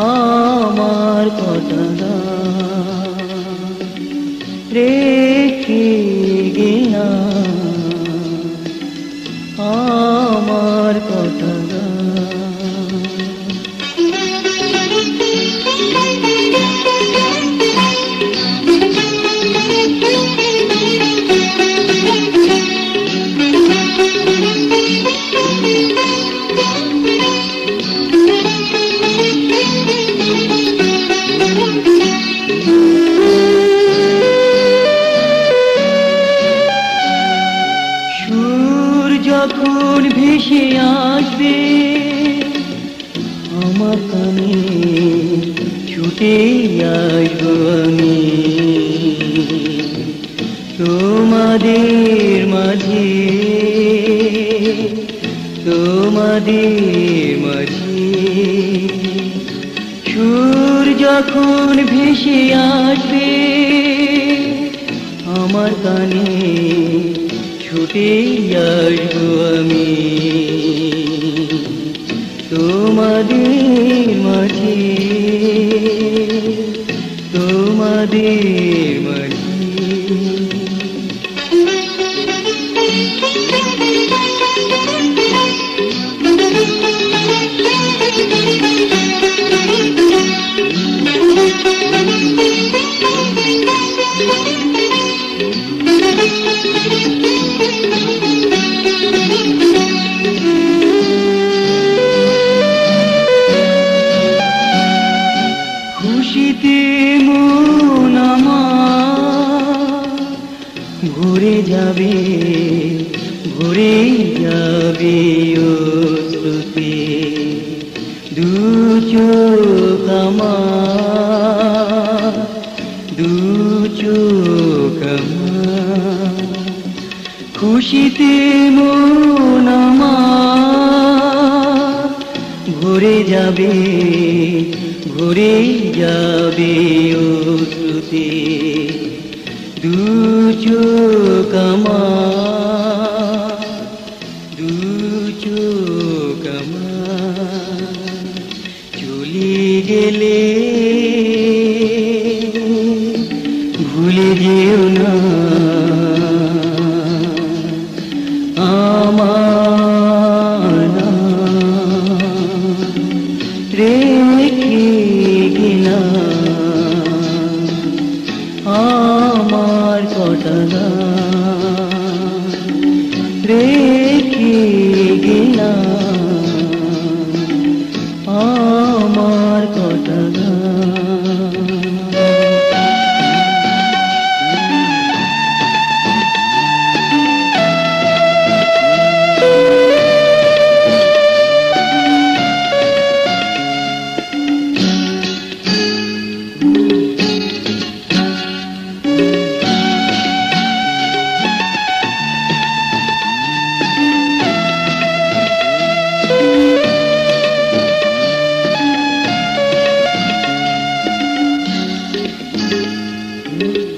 আমার কথা রেখে আসব আমি তোমাদের মাঝে তোমাদের মাঝে সুর যখন ভেসে আসবে, আমার কানে ছুটে আসব আমি। তোমাদের মাঝে তোমাদের ঘুরে যাবে ঘুরে যাবে ও শ্রুতি দু চোখ আমার, দু চোখ আমার। খুশিতে মন আমার, ঘুরে যাবে ঘুরে যাবে ও শ্রুতি দু চোখ আমার দু চোখ আমার চলে গেলে ভুলে যেও না। আমার নাম আমার কটা গান রেখে গেলাম। আমার কটা Müzik